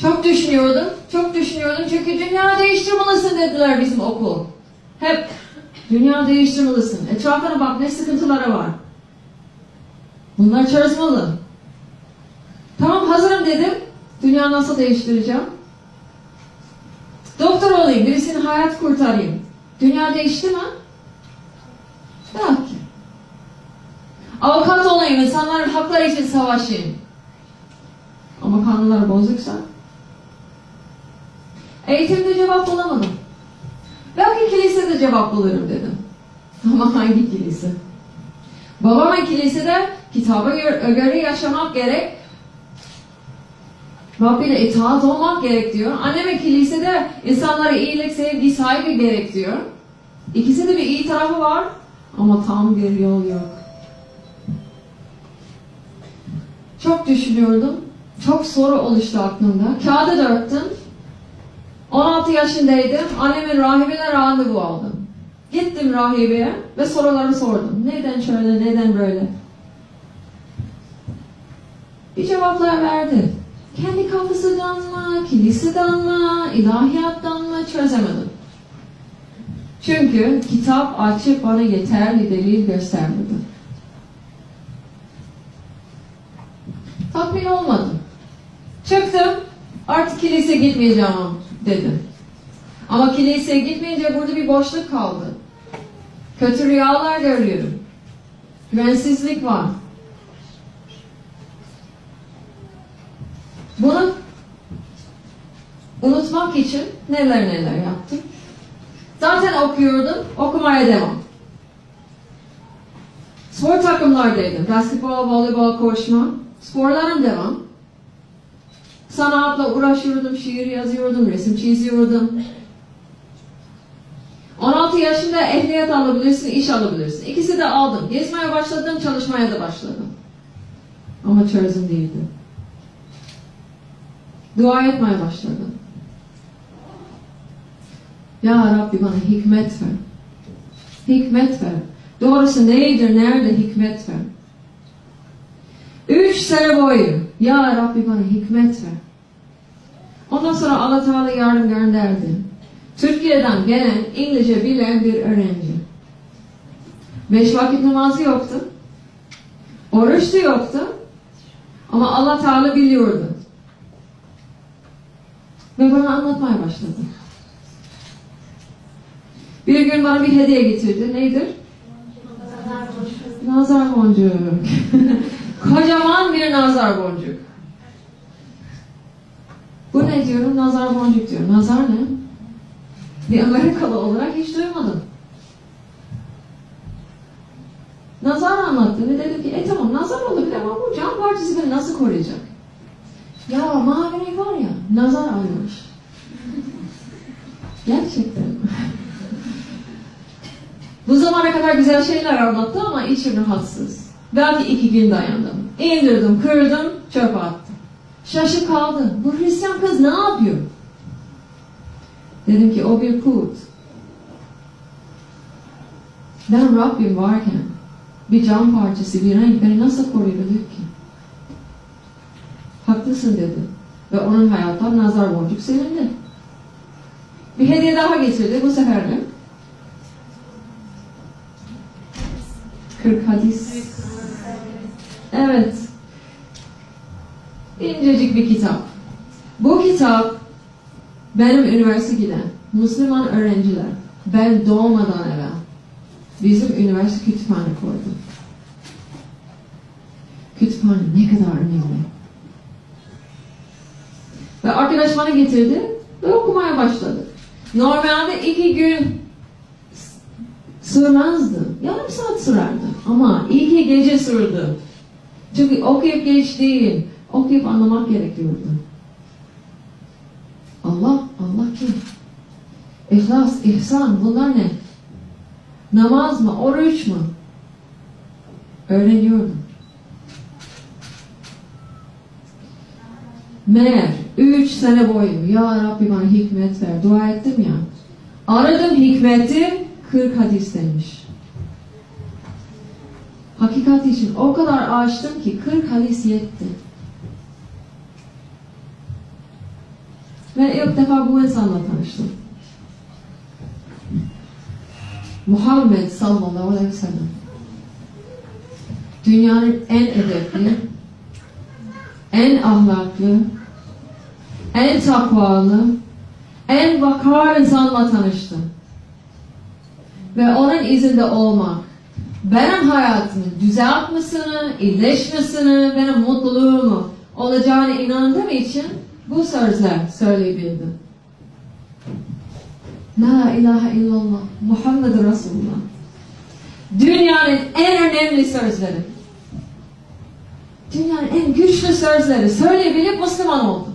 Çok düşünüyordum, çok düşünüyordum çünkü dünya değiştirmelisin dediler bizim okul. Hep dünya değiştirmelisin. Etrafına bak ne sıkıntıları var. Bunlar çözmeli. Tamam hazırım dedim. Dünya nasıl değiştireceğim? Doktor olayım, birisinin hayat kurtarayım. Dünya değişti mi? Belki. Avukat olayım, insanların hakları için savaşayım. Ama kanunlar bozuksa? Eğitimde cevap bulamadım. Belki kilisede cevap bulurum dedim. Ama hangi kilise? Babamın kilisede kitaba gö- göre yaşamak gerek. Rabbine itaat olmak gerek diyor. Annemin kilisede insanlara iyilik, sevgi, saygı gerek diyor. İkisi de bir iyi tarafı var ama tam bir yol yok. Çok düşünüyordum. Çok soru oluştu aklımda. Kağıda dörttüm. 16 yaşındaydım. Annemin rahibine randevu aldım. Gittim rahibeye ve soruları sordum. Neden şöyle, neden böyle? Bir cevaplar verdi. Kendi kafasından mı, kiliseden mi, ilahiyattan mı çözemedim. Çünkü kitap açıp bana yeterli delil göstermedi. Tatmin olmadım. Çıktım, artık kilise gitmeyeceğim dedim. Ama kiliseye gitmeyince burada bir boşluk kaldı. Kötü rüyalar görüyorum. Güvensizlik var. Bunu unutmak için neler neler yaptım. Zaten okuyordum, okumaya devam. Spor takımlardaydım. Basketbol, voleybol, koşma. Sporlarım devam. Sanatla uğraşıyordum, şiir yazıyordum, resim çiziyordum. 16 yaşında ehliyet alabilirsin, iş alabilirsin. İkisi de aldım. Gezmeye başladım, çalışmaya da başladım. Ama çözüm değildi. Dua etmeye başladım. Ya Rabbi bana hikmet ver. Hikmet ver. Doğrusu nedir, nerede hikmet ver. Üç sene boyu Ya Rabbi bana hikmet ver. Ondan sonra Allah Teala yardım gönderdi. Türkiye'den gelen İngilizce bilen bir öğrenci. Beş vakit namazı yoktu. Oruç da yoktu. Ama Allah Teala biliyordu. Ve bana anlatmaya başladı. Bir gün bana bir hediye getirdi. Neydir? Nazar boncuk. Kocaman bir nazar boncuk. Bu ne diyorum? Nazar boncuk diyor. Nazar ne? Bir Amerikalı olarak hiç duymadım. Nazar anlattı ve dedim ki e tamam nazar olabilir ama bu can partisi beni nasıl koruyacak? Ya mavi var ya nazar almış. Gerçekten. bu zamana kadar güzel şeyler anlattı ama içim rahatsız. Belki iki gün dayandım. İndirdim, kırdım, çöpe attım. Şaşıp kaldı. Bu Hristiyan kız ne yapıyor? Dedim ki o bir kurt. Ben Rabbim varken bir cam parçası, bir renk beni nasıl koruyabilir ki? Haklısın dedi. Ve onun hayattan nazar boncuk silindi. Bir hediye daha getirdi bu sefer de. 40 hadis. Evet. İncecik bir kitap. Bu kitap benim üniversitede Müslüman öğrenciler ben doğmadan evvel bizim üniversite kütüphane koydu. Kütüphane ne kadar önemli. Ve arkadaş bana getirdi ve okumaya başladık. Normalde iki gün sığmazdı. Yarım saat sürerdi. Ama iki gece sürdü. Çünkü okuyup geç değil, okuyup anlamak gerekiyordu. Allah, Allah kim? İhlas, ihsan bunlar ne? Namaz mı, oruç mu? Öğreniyordum. Meğer üç sene boyu Ya Rabbi bana hikmet ver. Dua ettim ya. Aradım hikmeti 40 hadis demiş. Hakikat için o kadar açtım ki 40 hadis yetti. Ve ilk defa bu insanla tanıştım. Muhammed sallallahu aleyhi ve sellem. Dünyanın en edepli, en ahlaklı, en takvalı, en vakar insanla tanıştım. Ve onun izinde olmak, benim hayatımı düzeltmesini, iyileşmesini, benim mutluluğumu olacağına inandığım için bu sözler söyleyebildim. La ilahe illallah, Muhammed Resulullah. Dünyanın en önemli sözleri. Dünyanın en güçlü sözleri söyleyebilip Müslüman oldum.